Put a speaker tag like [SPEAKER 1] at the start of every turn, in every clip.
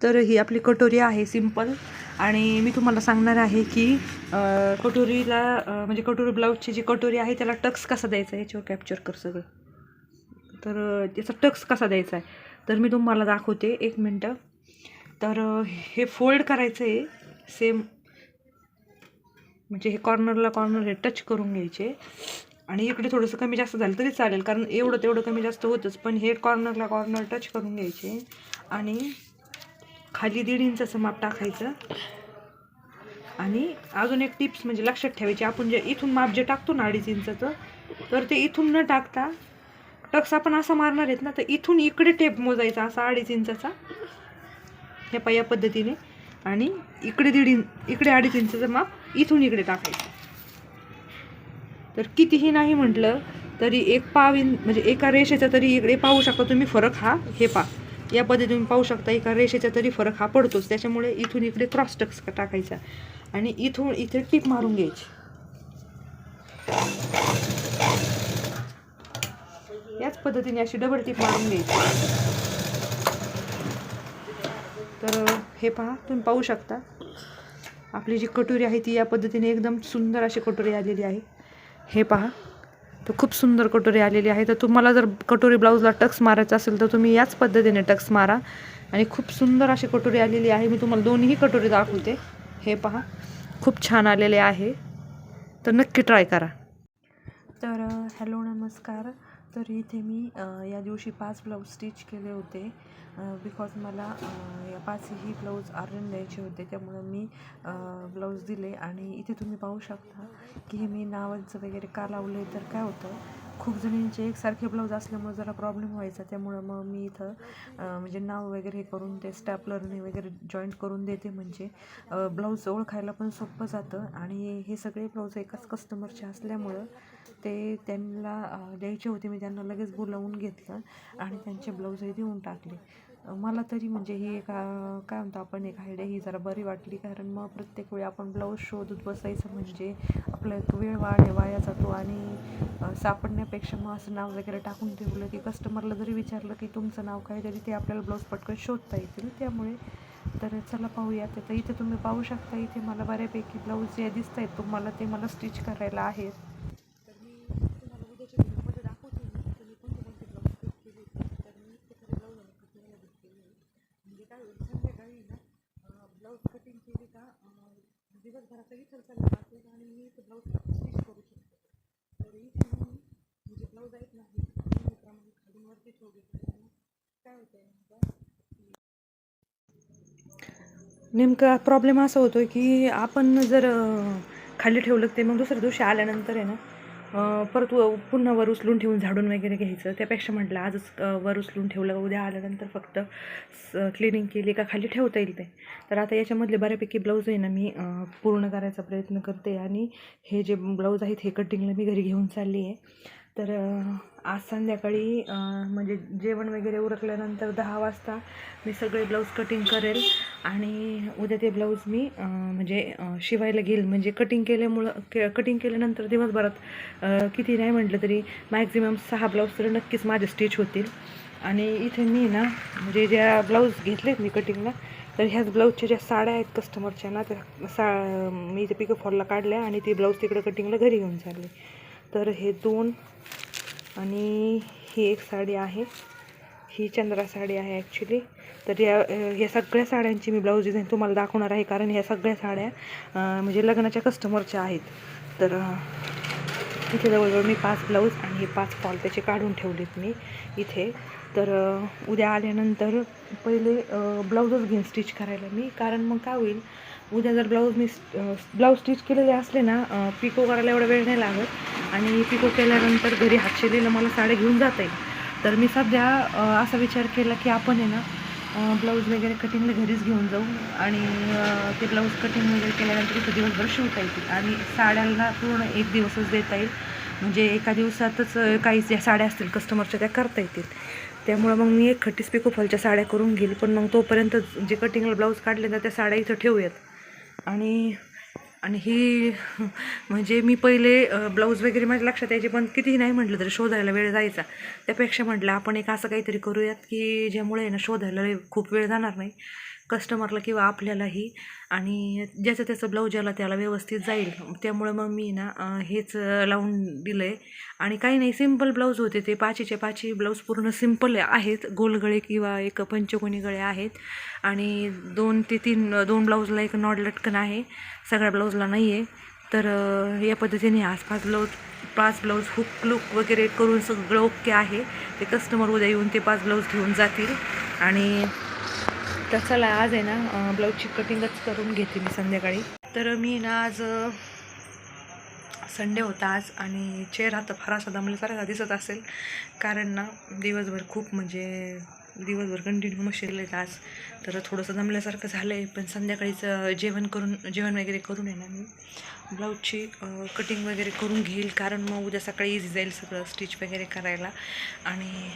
[SPEAKER 1] तर ही आपली कटोरी आहे सिंपल. आणि मी तुम्हाला सांगणार आहे की कटोरीला म्हणजे कटोरी ब्लाऊजची जी कटोरी आहे त्याला टक्स कसा द्यायचा आहे याच्यावर कॅप्चर कर सगळं. तर त्याचा टक्स कसा द्यायचा आहे? तर मी तुम्हाला दाखवते एक मिनटं. तर हे फोल्ड करायचं आहे सेम म्हणजे हे कॉर्नरला कॉर्नर हे टच करून घ्यायचे. आणि इकडे थोडंसं कमी जास्त झालं तरी चालेल कारण एवढं तेवढं कमी जास्त होतंच. पण हे कॉर्नरला कॉर्नर टच करून घ्यायचे. आणि खाली दीड इंचाचं माप टाकायचं. आणि अजून एक टिप्स म्हणजे लक्षात ठेवायची आपण जे इथून माप जे टाकतो ना अडीच इंचाचं तर ते इथून न टाकता टक्स आपण असा मारणार आहेत ना तर इथून इकडे टेप मोजायचा असा अडीच इंचाचा. हे पा या पद्धतीने. आणि इकडे दीड इंच इकडे अडीच इंचाचं माप इथून इकडे टाकायचं. तर कितीही नाही म्हटलं तरी एक पाव इन म्हणजे एका रेषेचा तरी इकडे पाहू शकता तुम्ही फरक हा हे पा. या पद्धतीने तुम्ही पाहू शकता एका रेषेचा तरी फरक हा पडतोच. त्याच्यामुळे इथून इकडे क्रॉस टक्स टाकायचा आणि इथून इथे टीप मारून घ्यायची. याच पद्धतीने अशी डबल टीप मारून घ्यायची. तर हे पहा तुम्ही पाहू शकता. आपली जी कटोरी आहे ती या पद्धतीने एकदम सुंदर अशी कटोरी आलेली आहे. हे पहा. तर खूप सुंदर कटोरी आलेली आहे. तर तुम्हाला जर कटोरी ब्लाऊजला टक्स मारायचा असेल तर तुम्ही याच पद्धतीने टक्स मारा. आणि खूप सुंदर अशी कटोरी आलेली आहे. मी तुम्हाला दोन्ही कटोरी दाखवते. हे पहा. खूप छान आलेले आहे. तर नक्की ट्राय करा. तर हॅलो नमस्कार. तर इथे मी या दिवशी पाच ब्लाऊज स्टिच केले होते. बिकॉज मला या पाचही ब्लाऊज आर्यन द्यायचे होते. त्यामुळं मी ब्लाऊज दिले. आणि इथे तुम्ही पाहू शकता की हे मी नावांचं वगैरे का लावले तर काय होतं? खूप जणींचे एकसारखे ब्लाऊज असल्यामुळे जरा प्रॉब्लेम व्हायचा. त्यामुळं मग मी इथं म्हणजे नाव वगैरे हे करून ते स्टॅपलरने वगैरे जॉईंट करून देते. म्हणजे ब्लाऊज ओळखायला पण सोपं जातं. आणि हे सगळे ब्लाऊज एकाच कस्टमरचे असल्यामुळं ते त्यांना द्यायचे होते. मी त्यांना लगेच बोलावून घेतलं आणि त्यांचे ब्लाऊजही देऊन टाकले. मला तरी म्हणजे ही एक काय म्हणतो आपण एक आयडिया ही जरा बरी वाटली. कारण मग प्रत्येक वेळी आपण ब्लाऊज शोधत बसायचं म्हणजे आपला एक वेळ वाढ वाया जातो. आणि सापडण्यापेक्षा मग असं नाव वगैरे टाकून ठेवलं की कस्टमरला जरी विचारलं की तुमचं नाव काय तरी ते आपल्याला ब्लाऊज पटकन शोधता येतील. त्यामुळे तर चला पाहूयात तर इथे तुम्ही पाहू शकता इथे मला बऱ्यापैकी ब्लाऊज जे दिसत आहेत तुम्हाला ते मला स्टिच करायला आहेत तर मी तुम्हाला उद्याच्या व्हिडिओमध्ये दाखवते मी तुम्ही कोणते कोणते ब्लाऊज स्टिच केले तर मी ते खरे ब्लाऊज आणि कटिंगला घेतलेले आहे म्हणजे काय होईल संध्याकाळी ना ब्लाऊज कटिंग केली का अं, दिवसभराचा इथं चालला जातो आणि मी ते ब्लाऊज स्टिच करू शकतो तर इथे मी म्हणजे ब्लाऊज आहेत ना हे नेहमीप्रमाणे खालून वरती ठेवले काय होतं नेमकं नेमका प्रॉब्लेम असा होतो की आपण जर खाली ठेवलं ते मग दुसऱ्या दिवशी आल्यानंतर आहे ना परत पुन्हा वर उचलून ठेवून झाडून वगैरे घ्यायचं. त्यापेक्षा म्हटलं आजच वर उचलून ठेवलं उद्या आल्यानंतर फक्त क्लिनिंग केली का खाली ठेवता येईल ते. तर आता याच्यामधले बऱ्यापैकी ब्लाऊज आहे ना मी पूर्ण करायचा प्रयत्न करते आणि हे जे ब्लाऊज आहेत हे कटिंगला मी घरी घेऊन चालली आहे. तर आज संध्याकाळी म्हणजे जेवण वगैरे उरकल्यानंतर दहा वाजता मी सगळे ब्लाऊज कटिंग करेल आणि उद्या ते ब्लाऊज मी म्हणजे शिवायला घेईल. म्हणजे कटिंग केल्यामुळं के कटिंग केल्यानंतर दिवसभरात किती नाही म्हटलं तरी मॅक्झिमम सहा ब्लाऊज तर नक्कीच माझे स्टिच होतील. आणि इथे मी ना म्हणजे ज्या ब्लाऊज घेतलेत मी कटिंगला तर ह्याच ब्लाऊजच्या ज्या साड्या आहेत कस्टमरच्या ना त्या सा मी इथे पिकअप फॉलला काढल्या आणि ती ब्लाऊज तिकडं कटिंगला घरी घेऊन चालले. तर हे दोन आणि ही एक साडी आहे. ही चंद्रा साडी आहे ॲक्च्युली तर या या सगळ्या साड्यांची मी ब्लाऊज डिझाईन तुम्हाला दाखवणार आहे. कारण ह्या सगळ्या साड्या म्हणजे लग्नाच्या कस्टमरच्या आहेत. तर इथे जवळजवळ मी पाच ब्लाऊज आणि हे पाच फॉल त्याचे काढून ठेवलेत मी इथे. तर उद्या आल्यानंतर पहिले ब्लाऊजच घेईन स्टिच करायला मी. कारण मग काय होईल उद्या जर ब्लाऊज मी ब्लाऊज स्टिच केलेले असले ना पिको करायला एवढा वेळ नाही लागत. आणि पिको केल्यानंतर घरी हातशिलेलं मला साड्या घेऊन जाता येईल. तर मी सध्या असा विचार केला की आपण आहे ना ब्लाऊज वगैरे कटिंगला घरीच घेऊन जाऊ. आणि ते ब्लाऊज कटिंग वगैरे केल्यानंतर इथं दिवसभर शिवता येतील. आणि साड्यांना पूर्ण एक दिवसच देता येईल. म्हणजे एका दिवसातच काही ज्या साड्या असतील कस्टमरच्या त्या करता येतील. त्यामुळं मग मी एक खट्टीस पिकोफॉलच्या साड्या करून घेईल. पण मग तोपर्यंत जे कटिंगला ब्लाऊज काढले ना त्या साड्या इथं ठेवूयात. आणि आणि ही म्हणजे मी पहिले ब्लाऊज वगैरे माझ्या लक्षात यायचे पण कितीही नाही म्हटलं तरी शोधायला वेळ जायचा. त्यापेक्षा म्हटलं आपण एक असं काहीतरी करूयात की ज्यामुळे आहे ना शोधायला लय खूप वेळ जाणार नाही. कस्टमरला किंवा आपल्यालाही. आणि ज्याचं त्याचं ब्लाऊज ज्याला त्याला व्यवस्थित जाईल. त्यामुळं मग मी ना हेच लावून दिलं आहे आणि काही नाही सिंपल ब्लाऊज होते ते. पाचीचे पाची ब्लाऊज पूर्ण सिंपल आहेत. गोलगळे किंवा एक पंचकोनी गळे आहेत. आणि दोन ते तीन दोन ब्लाऊजला एक नॉड लटकन आहे. सगळ्या ब्लाऊजला नाही आहे तर या पद्धतीने आज पाच ब्लाऊज पाच ब्लाऊज हुक लुक वगैरे करून सगळं ओके आहे. ते कस्टमर उद्या येऊन ते पाच ब्लाऊज घेऊन जातील. आणि तर चला आज आहे ना ब्लाऊजची कटिंगच करून घेते मी संध्याकाळी. तर मी ना आज संडे होता आज आणि चेहरा तर फार असा दमल्यासारखा दिसत असेल. कारण ना दिवसभर खूप म्हणजे दिवसभर कंटिन्यू मशीन आज. तर थोडंसं दमल्यासारखं झालं आहे पण संध्याकाळीचं जेवण करून जेवण वगैरे करून आहे ना मी. ब्लाऊजची कटिंग वगैरे करून घेईल कारण मग उद्या सकाळी इझी जाईल सगळं स्टिच वगैरे करायला. आणि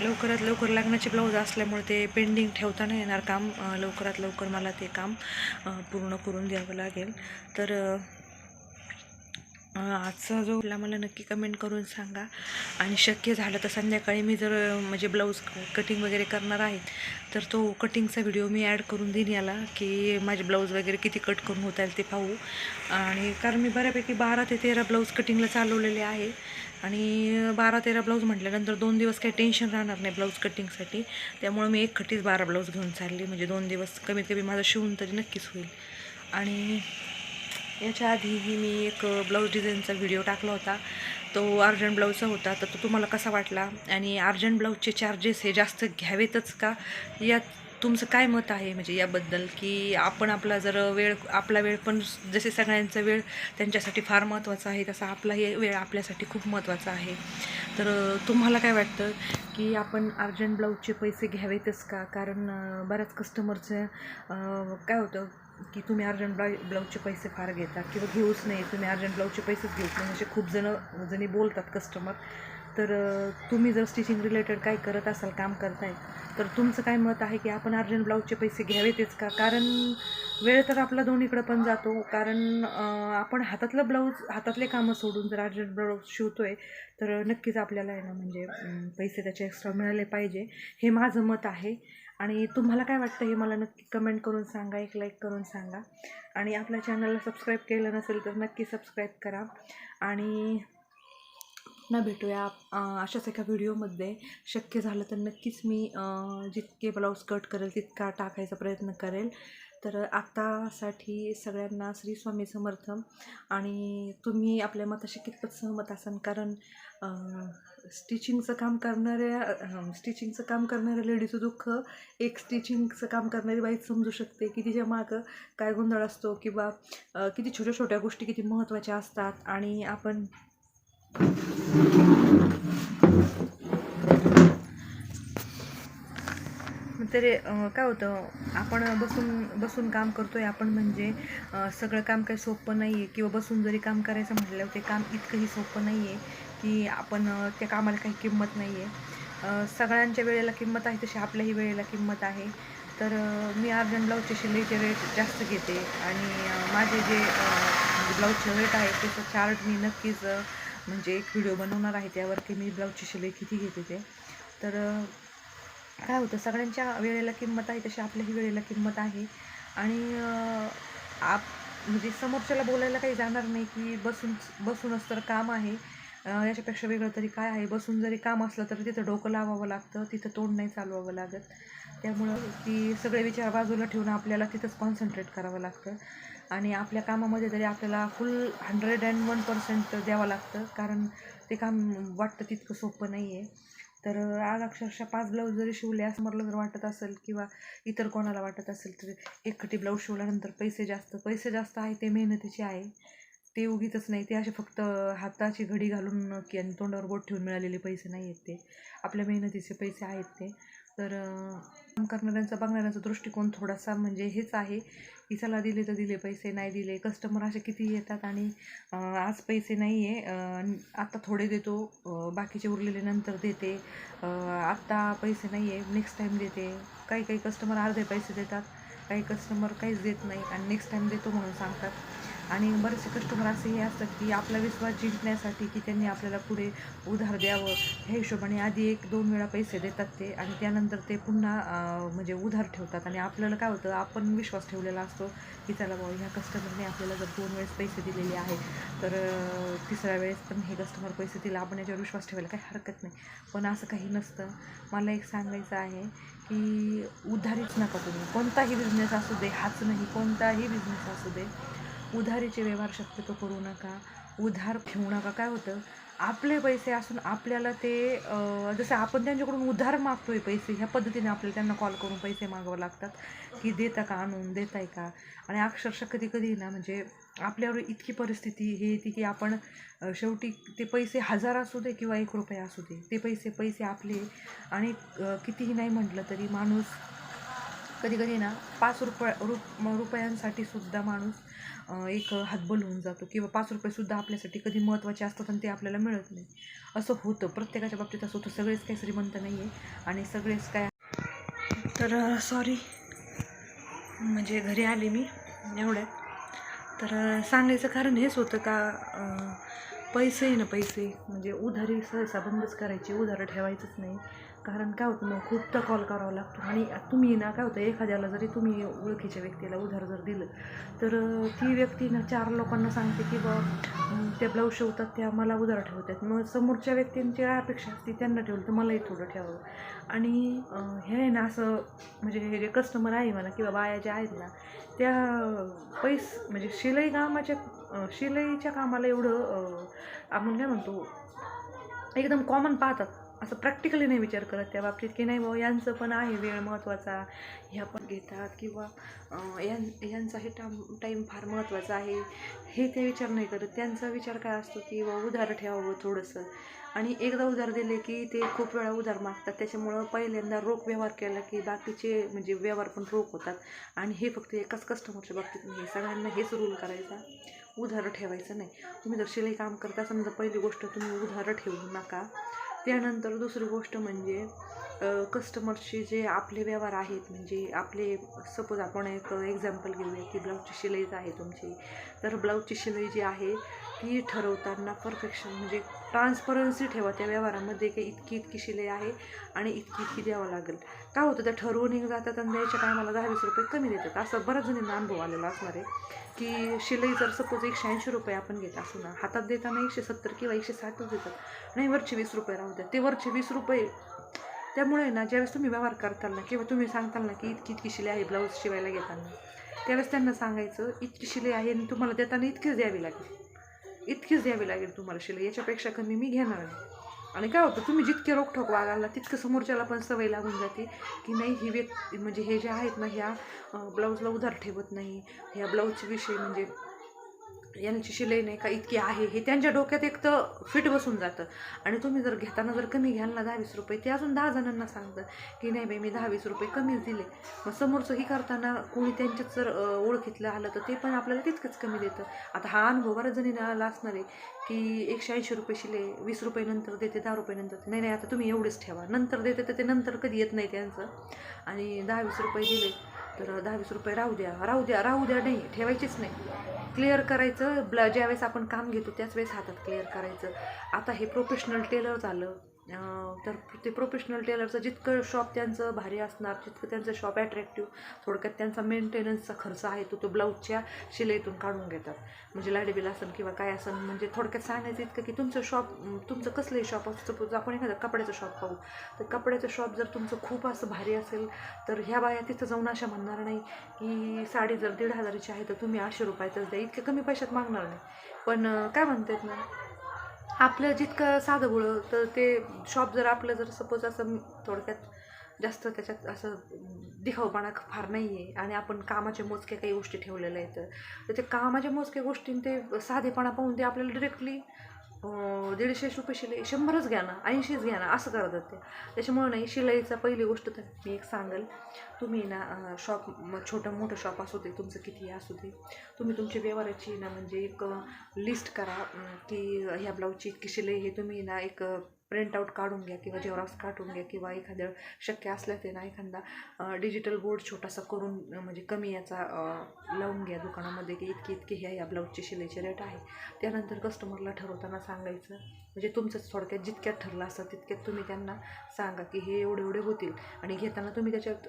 [SPEAKER 1] लवकरात लवकर लग्नाचे ब्लाऊज असल्यामुळे ते पेंडिंग ठेवता नाही येणार काम. लवकरात लवकर मला ते काम पूर्ण करून द्यावं लागेल. तर आजचा जो मला नक्की कमेंट करून सांगा. आणि शक्य झालं तर संध्याकाळी मी जर म्हणजे ब्लाऊज कटिंग वगैरे करणार आहे तर तो कटिंगचा व्हिडिओ मी ॲड करून देईन याला की माझे ब्लाऊज वगैरे किती कट करून होता येईल ते पाहू. आणि कारण मी बऱ्यापैकी बारा ते तेरा ब्लाऊज कटिंगला चालवलेले आहे. आणि बारा तेरा ब्लाऊज म्हटल्यानंतर दोन दिवस काही टेन्शन राहणार नाही ब्लाऊज कटिंगसाठी. त्यामुळं मी एक खटीच बारा ब्लाऊज घेऊन चालली. म्हणजे दोन दिवस कमीत कमी माझं शिवून तरी नक्कीच होईल. आणि याच्या आधीही मी एक ब्लाऊज डिझाईनचा व्हिडिओ टाकला होता. तो अर्जंट ब्लाऊजचा होता. तर तो तुम्हाला कसा वाटला? आणि अर्जंट ब्लाऊजचे चार्जेस हे जास्त घ्यावेतच का? यात तुमचं काय मत आहे म्हणजे याबद्दल? की आपण आपला जर वेळ आपला वेळ पण जसे सगळ्यांचा वेळ त्यांच्यासाठी फार महत्त्वाचा आहे तसा आपला हे वेळ आपल्यासाठी खूप महत्त्वाचा आहे. तर तुम्हाला काय वाटतं की आपण अर्जंट ब्लाऊजचे पैसे घ्यावेतच का? कारण बऱ्याच कस्टमरचं काय होतं की तुम्ही अर्जंट ब्ला ब्लाऊजचे पैसे फार घेता किंवा घेऊच नाही तुम्ही अर्जंट ब्लाऊजचे पैसेच घेत नाही असे खूप जण जणी बोलतात कस्टमर तर तुम्ही जर स्टिचिंग रिलेटेड काय करत असाल काम करताय तर तुमचं काय मत आहे की आपण अर्जंट ब्लाऊजचे पैसे घ्यावेतच का? कारण वेळ तर आपला दोन्हीकडं पण जातो. कारण आपण हातातलं ब्लाऊज हातातले कामं सोडून जर अर्जंट ब्लाऊज शिवतोय तर नक्कीच आपल्याला आहे ना म्हणजे पैसे त्याचे एक्स्ट्रा मिळाले पाहिजे. हे माझं मत आहे. आणि तुम्हाला काय वाटतं हे मला नक्की कमेंट करून सांगा एक लाईक करून सांगा. आणि आपल्या चॅनलला सबस्क्राईब केलं नसेल तर नक्की सबस्क्राईब करा. आणि पुन्हा भेटूया अशाच एका व्हिडिओमध्ये. शक्य झालं तर नक्कीच मी जितके ब्लाऊज कट करेल तितका टाकायचा प्रयत्न करेल. तर आत्तासाठी सगळ्यांना श्री स्वामी समर्थ आणि तुम्ही आपल्या मताशी कितपत सहमत असाल? कारण स्टिचिंगचं काम करणाऱ्या स्टिचिंगचं काम करणाऱ्या लेडीचं दुःख एक स्टिचिंगचं काम करणारी बाईच समजू शकते की तिच्या मागं काय गोंधळ असतो किंवा किती छोट्या छोट्या गोष्टी किती महत्त्वाच्या असतात. आणि आपण तरी काय होतं आपण बसून बसून काम करतोय आपण म्हणजे सगळं काम काही सोपं नाही आहे किंवा बसून जरी काम करायचं म्हटल्यावर ते काम इतकंही सोपं नाही आहे की आपण त्या कामाला काही किंमत नाही आहे सगळ्यांच्या वेळेला किंमत आहे तशी आपल्याही वेळेला किंमत आहे. तर मी अर्जंट ब्लाऊजचे शिलाईचे रेट जास्त घेते आणि माझे जे ब्लाऊजचे रेट आहे त्याचं चार्ट मी नक्कीच म्हणजे एक व्हिडिओ बनवणार आहे त्यावर की मी ब्लाऊजची शिलाई किती घेते ते. तर काय होतं सगळ्यांच्या वेळेला किंमत आहे तशी आपल्याही वेळेला किंमत आहे. आणि आप म्हणजे समोरच्याला बोलायला काही जाणार नाही की बसून बसूनच तर काम आहे. याच्यापेक्षा वेगळं तरी काय आहे? बसून जरी काम असलं तर तिथं डोकं लावावं लागतं तिथं तोंड नाही चालवावं लागत. त्यामुळं ती सगळे विचार बाजूला ठेवून आपल्याला तिथंच कॉन्सन्ट्रेट करावं लागतं. आणि आपल्या कामामध्ये तरी आपल्याला full hundred and one percent द्यावं लागतं. कारण ते काम वाटतं तितकं सोपं नाही आहे तर आज अक्षरशः पाच ब्लाऊज जरी शिवले असं मला जर वाटत असेल किंवा इतर कोणाला वाटत असेल तर एकखटी ब्लाऊज शिवल्यानंतर पैसे जास्त. पैसे जास्त आहे ते मेहनतीचे आहे. ते उगीचच नाही. ते असे फक्त हाताची घडी घालून की आणि तोंडावर बोट ठेवून मिळालेले पैसे नाही आहेत ते. आपल्या मेहनतीचे पैसे आहेत ते. तर काम करणाऱ्यांचा बघणाऱ्यांचा दृष्टिकोन थोडासा म्हणजे हेच आहे की चला दिले तर दिले पैसे नाही दिले. कस्टमर असे किती येतात आणि आज पैसे नाही आहे आत्ता थोडे देतो बाकीचे उरलेले नंतर देते आत्ता पैसे नाही आहे नेक्स्ट टाईम देते. काही काही कस्टमर अर्धे पैसे देतात काही कस्टमर काहीच देत नाही आणि नेक्स्ट टाईम देतो म्हणून सांगतात. आणि बरेचसे कस्टमर असे हे असतात की आपला विश्वास जिंकण्यासाठी की त्यांनी आपल्याला पुढे उधार द्यावं. ह्या हिशोबाने आधी एक दोन वेळा पैसे देतात ते आणि त्यानंतर ते पुन्हा म्हणजे उधार ठेवतात. आणि आपल्याला काय होतं आपण विश्वास ठेवलेला असतो की चला बाबा ह्या कस्टमरने आपल्याला जर दोन वेळेस पैसे दिलेले आहे तर तिसऱ्या वेळेस पण हे कस्टमर पैसे दिला आपण याच्यावर विश्वास ठेवायला काही हरकत नाही. पण असं काही नसतं. मला एक सांगायचं आहे की उधारीच नका तुम्ही कोणताही बिझनेस असू दे हाच नाही. कोणताही बिझनेस असू दे उधारीचे व्यवहार शक्यतो करू नका उधार ठेवू नका. काय होतं आपले पैसे असून आपल्याला ते जसं आपण त्यांच्याकडून उधार मागतोय पैसे ह्या पद्धतीने आपल्याला त्यांना कॉल करून पैसे मागावं लागतात की देता का आणून देताय का? आणि अक्षरशः कधी कधी ना म्हणजे आपल्यावर इतकी परिस्थिती हे येते की आपण शेवटी ते पैसे हजार असू दे किंवा एक रुपया असू दे ते पैसे पैसे आपले आणि कितीही नाही म्हटलं तरी माणूस कधी कधी ना पाच रुपया रुप रुपयांसाठी सुद्धा माणूस एक हातबल होऊन जातो किंवा पाच रुपयेसुद्धा आपल्यासाठी कधी महत्त्वाचे असतात आणि ते आपल्याला मिळत नाही. असं होतं. प्रत्येकाच्या बाबतीत असं होतं. सगळेच काही श्रीमंत नाही आहे आणि सगळेच काय तर सॉरी म्हणजे घरी आले मी एवढ्यात तर सांगायचं कारण हेच होतं का पैसेही पैसे ना पैसे. म्हणजे उधारी सहसा बंदच करायची. उधारं ठेवायचंच नाही. कारण काय होतं मग खूपदा कॉल करावा लागतो. आणि तुम्ही ना काय होतं एखाद्याला जरी तुम्ही ओळखीच्या व्यक्तीला उधार जर दिलं तर ती व्यक्ती ना चार लोकांना सांगते की बा त्या ते ब्लाऊज शिवतात त्या मला उधार ठेवतात. मग समोरच्या व्यक्तींची काय अपेक्षा असते त्यांना ठेवलं तर मलाही थोडं ठेवावं. आणि हे आहे ना असं म्हणजे हे जे कस्टमर आहे म्हणा किंवा बाया ज्या आहेत ना त्या पैस म्हणजे शिलाई कामाच्या शिलाईच्या कामाला एवढं आपण काय म्हणतो एकदम कॉमन पाहतात. असं प्रॅक्टिकली नाही विचार करत त्या बाबतीत की नाही भाऊ यांचं पण आहे वेळ महत्त्वाचा ह्या पण घेतात किंवा यां यां यांचाही टाम टाईम फार महत्त्वाचा आहे. हे ते विचार नाही करत. त्यांचा विचार काय असतो की बा उधार ठेवावं थोडंसं. आणि एकदा उधार दिले की ते खूप वेळा उधार मागतात. त्याच्यामुळं पहिल्यांदा रोख व्यवहार केला की बाकीचे म्हणजे व्यवहार पण रोख होतात. आणि हे फक्त एकाच कस्टमरच्या बाबतीत नाही. सगळ्यांना हेच रूल करायचा. उधार ठेवायचं नाही. तुम्ही जर शिलाई काम करता समजा पहिली गोष्ट तुम्ही उधार ठेवू नका. त्यानंतर दुसरी गोष्ट म्हणजे कस्टमरचे जे आपले व्यवहार आहेत म्हणजे आपले सपोज आपण एक एक्झाम्पल घेऊया की ब्लाऊजची शिलाईच आहे तुमची तर ब्लाऊजची शिलाई जी आहे ती ठरवताना परफेक्शन म्हणजे ट्रान्सपरन्सी ठेवा त्या व्यवहारामध्ये की इतकी इतकी शिलाई आहे आणि इतकी इतकी द्यावं लागेल. काय होतं त्या ठरवून जातात आणि द्यायच्या टायमाला दहा वीस रुपये कमी देतात. असं बऱ्याच जणींना अनुभव आलेला असणार आहे की शिलाई जर सपोज एकशे ऐंशी रुपये आपण घेत असू ना हातात देताना एकशे सत्तर किंवा एकशे साठच देतात. नाही वरचे वीस रुपये राहू द्या. ते वरचे वीस रुपये त्यामुळे ना ज्यावेळेस तुम्ही व्यवहार करताल ना किंवा तुम्ही सांगताल ना की इतकी इतकी शिलाई आहे ब्लाऊज शिवायला घेताना त्यावेळेस त्यांना सांगायचं इतकी शिलाई आहे आणि तुम्हाला देताना इतकीच द्यावी लागेल. इतकीच द्यावी लागेल तुम्हाला शिलाई. याच्यापेक्षा कमी मी घेणार नाही. आणि काय होतं तुम्ही जितके रोखठोक वागायला तितकं समोरच्याला पण सवय लागून जाते की नाही ही व्यक्ती म्हणजे हे जे आहेत ना ह्या ब्लाऊजला उधार ठेवत नाही. ह्या ब्लाऊजचे विषय म्हणजे यांची शिलाई नाही का इतकी आहे हे त्यांच्या डोक्यात एक तर फिट बसून जातं. आणि तुम्ही जर घेताना जर कमी घ्याल ना दहा वीस रुपये ते अजून दहा जणांना सांगतं की नाही बाई मी दहा वीस रुपये कमीच दिले. मग समोरचंही करताना कोणी त्यांच्यात जर ओळखीतलं आलं तर ते पण आपल्याला तितकंच कमी देतं. आता हा अनुभव बऱ्याच जणींना आला असणार आहे की एकशे ऐंशी रुपये शिले वीस रुपये नंतर देते दहा रुपये नंतर नाही नाही आता तुम्ही एवढेच ठेवा. नंतर देते तर ते नंतर कधी येत नाही त्यांचं. आणि दहा वीस रुपये दिले तर दहा वीस रुपये राहू द्या राहू द्या राहू द्या नाही ठेवायचीच नाही. क्लिअर करायचं. ब्ल ज्यावेळेस आपण काम घेतो त्याच वेळेस हातात क्लिअर करायचं. आता हे प्रोफेशनल टेलर झालं. तर ते प्रोफेशनल टेलरचं जितकं शॉप त्यांचं भारी असणार जितकं त्यांचं शॉप ॲट्रॅक्टिव्ह थोडक्यात त्यांचा मेंटेनन्सचा खर्च आहे तो तो ब्लाऊजच्या शिलाईतून काढून घेतात. म्हणजे लाइट बिल असेल किंवा काय असेल म्हणजे थोडक्यात सांगायचं इतकं की तुमचं शॉप तुमचं कसलंही शॉप असतं सपोज आपण एखादं कपड्याचं शॉप पाहू तर कपड्याचं शॉप जर तुमचं खूप असं भारी असेल तर ह्या बाया तिथं जाऊन अशा म्हणणार नाही की साडी जर दीड हजाराची आहे तर तुम्ही आठशे रुपयातच द्या. इतके कमी पैशात मागणार नाही. पण काय म्हणतात ना आपलं जितकं साधं बुळं तर ते शॉप जर आपलं जर सपोज असं थोडक्यात जास्त त्याच्यात असं दिखावपणा फार नाही आहे आणि आपण कामाच्या मोजक्या काही गोष्टी ठेवलेल्या आहेत तर ते कामाच्या मोजक्या गोष्टी ते साधेपणा पाहून ते आपल्याला डिरेक्टली दीडशे रुपये शिलाई शंभरच घ्या ना ऐंशीच घ्या ना असं करतात ते त्याच्यामुळे नाही शिलाईचा पहिली गोष्ट तर मी एक सांगेल. तुम्ही ना शॉप छोटं मोठं शॉप असू दे तुमचं किती असू दे तुम्ही तुमची व्यवहाराची ना म्हणजे एक लिस्ट करा की ह्या ब्लाऊजची इतकी शिलाई हे तुम्ही ना एक प्रिंटआउट काढून घ्या किंवा जेवराक्स काढून घ्या किंवा एखादं शक्य असलं ते ना एखादा डिजिटल बोर्ड छोटासा करून म्हणजे कमी याचा लावून घ्या दुकानामध्ये की इतकी इतकी ह्या या ब्लाऊजची शिलाईचे रेट आहे. त्यानंतर कस्टमरला ठरवताना सांगायचं म्हणजे तुमचंच थोडक्यात जितक्यात ठरलं असतं तितक्यात तुम्ही त्यांना सांगा की हे एवढे एवढे होतील. आणि घेताना तुम्ही त्याच्यात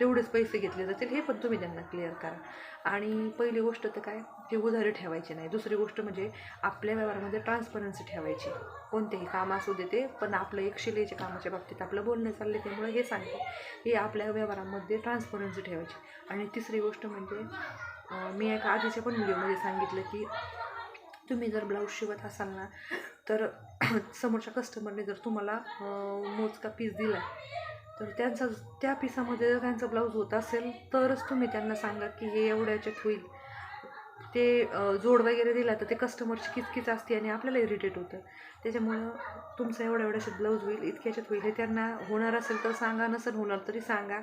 [SPEAKER 1] तेवढेच पैसे घेतले जातील हे पण तुम्ही त्यांना क्लिअर करा. आणि पहिली गोष्ट तर काय ते उधारी ठेवायची नाही. दुसरी गोष्ट म्हणजे आपल्या व्यवहारामध्ये ट्रान्सपरन्सी ठेवायची. कोणतेही काम असू दे ते पण आपलं एक शिलेच्या कामाच्या बाबतीत आपलं बोलणं चाललं त्यामुळे हे सांगते. हे आपल्या व्यवहारामध्ये ट्रान्सपरन्सी ठेवायची. आणि तिसरी गोष्ट म्हणजे मी एका आधीच्या पण व्हिडिओमध्ये सांगितलं की तुम्ही जर ब्लाऊज शिवत असाल ना तर समोरच्या कस्टमरने जर तुम्हाला मोजका पीस दिला तर त्यांचा त्या पिसामध्ये जर त्यांचा ब्लाऊज होत असेल तरच तुम्ही त्यांना सांगा की हे एवढ्याच्यात होईल. ते जोड वगैरे दिला तर ते कस्टमरची किचकीच असते आणि आपल्याला इरिटेट होतं. त्याच्यामुळं तुमचं एवढ्या एवढ्याच्यात ब्लाऊज होईल इतक्याच्यात होईल हे त्यांना होणार असेल तर सांगा नसेल होणार तरी सांगा.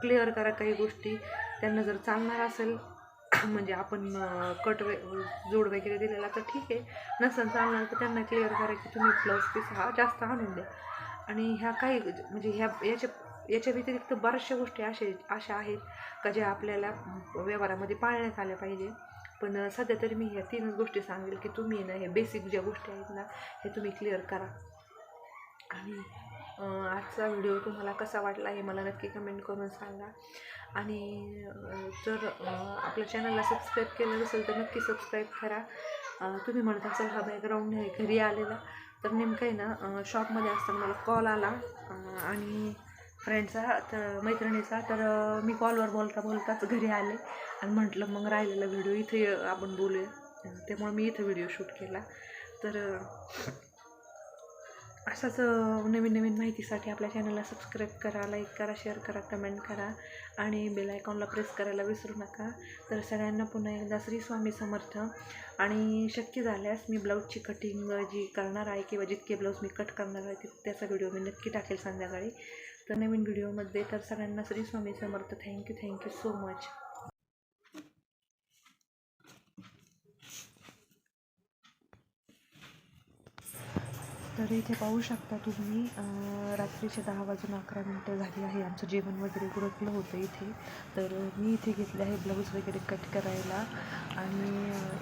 [SPEAKER 1] क्लिअर करा काही गोष्टी. त्यांना जर चालणार असेल म्हणजे आपण कट वे जोड वगैरे दिलेला तर ठीक आहे. नसेल चालणार तर त्यांना क्लिअर करा की तुम्ही ब्लाऊज पीस हा जास्त आणून द्या. आणि ह्या काही म्हणजे ह्या याच्या याच्या व्यतिरिक्त बऱ्याचशा गोष्टी अशा अशा आहेत का ज्या आपल्याला व्यवहारामध्ये पाळण्यात आल्या पाहिजे. पण सध्या तरी मी ह्या तीनच गोष्टी सांगेल की तुम्ही ना हे बेसिक ज्या गोष्टी आहेत ना हे तुम्ही क्लिअर करा. आणि आजचा व्हिडिओ तुम्हाला कसा वाटला हे मला नक्की कमेंट करून सांगा. आणि जर आपल्या चॅनलला सबस्क्राईब केलं नसेल तर नक्की सबस्क्राईब करा. तुम्ही म्हणत असाल हा बॅकग्राऊंड आहे घरी आलेला. तर नेमकं आहे ना शॉपमध्ये असताना मला कॉल आला. आणि फ्रेंडचा तर मैत्रिणीचा तर मी कॉलवर बोलता बोलताच घरी आले. आणि म्हटलं मग राहिलेला व्हिडिओ इथे आपण बोलूया. त्यामुळे मी इथं व्हिडिओ शूट केला. तर असाच नवीन नवीन माहितीसाठी आपल्या चॅनलला सबस्क्राईब करा लाईक करा शेअर करा कमेंट करा आणि बेल आयकॉनला प्रेस करायला विसरू नका. तर सगळ्यांना पुन्हा एकदा श्री स्वामी समर्थ. आणि शक्य झाल्यास मी ब्लाऊजची कटिंग जी करणार आहे किंवा जितके ब्लाऊज मी कट करणार आहे त्याचा व्हिडिओ मी नक्की टाकेल संध्याकाळी. तर नवीन व्हिडिओमध्ये तर सगळ्यांना Shri Swami Samarth. Thank you thank you so much तर इथे पाहू शकता तुम्ही रात्रीचे दहा वाजून अकरा मिनटं झाली आहे. आमचं जेवण वगैरे उरकलं होतं इथे. तर मी इथे घेतले आहे ब्लाऊज वगैरे कट करायला. आणि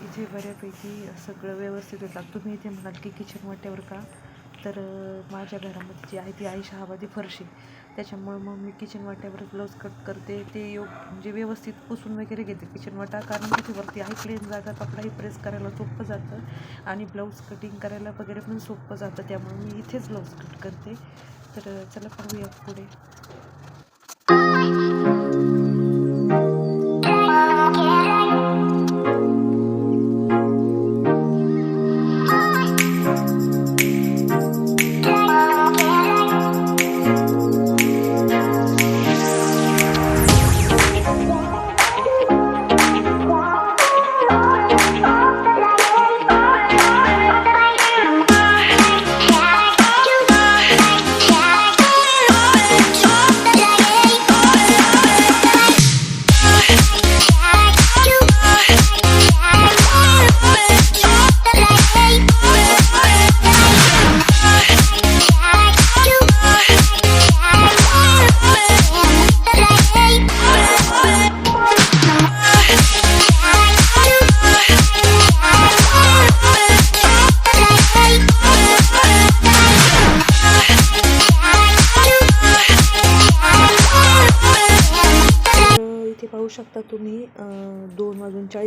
[SPEAKER 1] इथे बऱ्यापैकी सगळं व्यवस्थित होतात तुम्ही इथे म्हणाल की किचन वाट्यावर का? तर माझ्या घरामध्ये जी आहे ती आई शहाबादी फरशी. त्याच्यामुळं मग मी किचन वाट्यावर ब्लाऊज कट करते. ते योग म्हणजे व्यवस्थित पुसून वगैरे घेते किचन वाटा. कारण तिथे वरती आहे प्लेन जागा कपडाही प्रेस करायला सोपं जातं. आणि ब्लाऊज कटिंग करायला वगैरे पण सोपं जातं. त्यामुळे मी इथेच ब्लाऊज कट करते. तर चला पाहूया पुढे.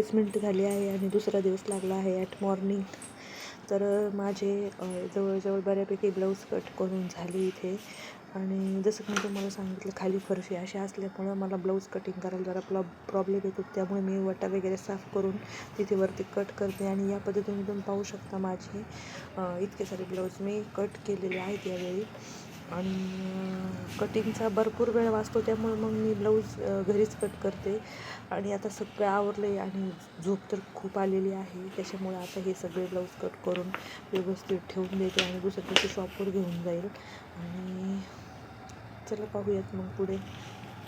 [SPEAKER 1] वाजून चाळीस मिनटं झाली आहे आणि दुसरा दिवस लागला आहे ॲट मॉर्निंग तर माझे जवळजवळ बऱ्यापैकी ब्लाऊज कट करून झाली इथे. आणि जसं की मी तुम्हाला सांगितलं खाली फरशी अशी असल्यामुळं मला ब्लाऊज कटिंग करायला जरा प्लॉ प्रॉब्लेम येतो त्यामुळे मी वटा वगैरे साफ करून तिथे वरती कट करते आणि या पद्धतीने तुम्ही पाहू शकता माझे इतके सारे ब्लाऊज मी कट केलेले आहेत यावेळी. आणि कटिंगचा भरपूर वेळ वाचतो त्यामुळे मग मी ब्लाऊज घरीच कट करते. आणि आता सगळं आवरलं आहे आणि झोप तर खूप आलेली आहे त्याच्यामुळे आता हे सगळे ब्लाऊज कट करून व्यवस्थित ठेवून देते आणि दुसऱ्या दिवशी शॉपवर घेऊन जाईल. आणि चला पाहूयात मग पुढे.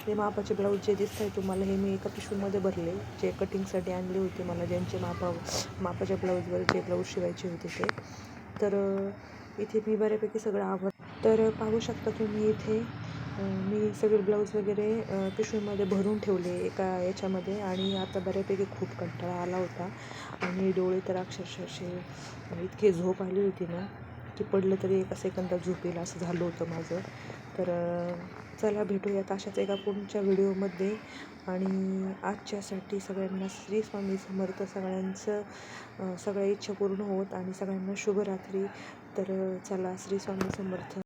[SPEAKER 1] ते मापाचे ब्लाऊज जे दिसत आहे तुम्हाला हे मी एका पिशवीमध्ये भरले. जे कटिंगसाठी आणले होते मला ज्यांचे मापा मापाच्या ब्लाऊजवर जे ब्लाऊज शिवायचे होते ते. तर इथे मी बऱ्यापैकी सगळं आवर तर पाहू शकता तुम्ही इथे मी सगळे ब्लाऊज वगैरे पिशवीमध्ये भरून ठेवले एका याच्यामध्ये आणि आता बऱ्यापैकी खूप कंटाळा आला होता आणि डोळे तर अक्षरशः इतकी इतके झोप आली होती ना की पडलं तरी एका सेकंदात झोप येईल असं झालं होतं माझं. तर चला भेटूयात अशाच एका पुढच्या व्हिडिओमध्ये आणि आजच्यासाठी सगळ्यांना श्री स्वामी समर्थ सगळ्यांचं सगळ्या इच्छा पूर्ण होत आणि सगळ्यांना शुभरात्री. तर चला श्री स्वामी समर्थ.